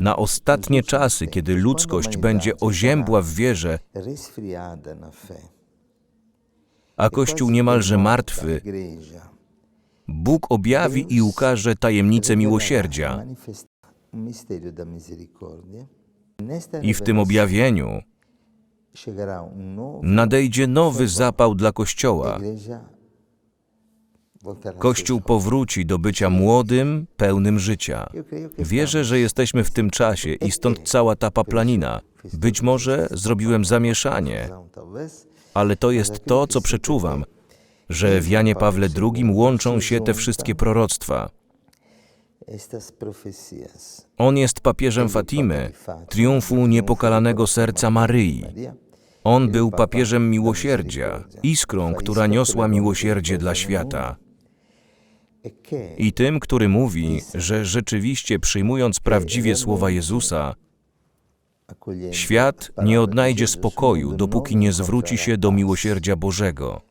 Na ostatnie czasy, kiedy ludzkość będzie oziębła w wierze, a Kościół niemalże martwy, Bóg objawi i ukaże tajemnicę miłosierdzia. I w tym objawieniu nadejdzie nowy zapał dla Kościoła. Kościół powróci do bycia młodym, pełnym życia. Wierzę, że jesteśmy w tym czasie i stąd cała ta paplanina. Być może zrobiłem zamieszanie, ale to jest to, co przeczuwam, że w Janie Pawle II łączą się te wszystkie proroctwa. On jest papieżem Fatimy, triumfu niepokalanego serca Maryi. On był papieżem miłosierdzia, iskrą, która niosła miłosierdzie dla świata. I tym, który mówi, że rzeczywiście przyjmując prawdziwie słowa Jezusa, świat nie odnajdzie spokoju, dopóki nie zwróci się do miłosierdzia Bożego.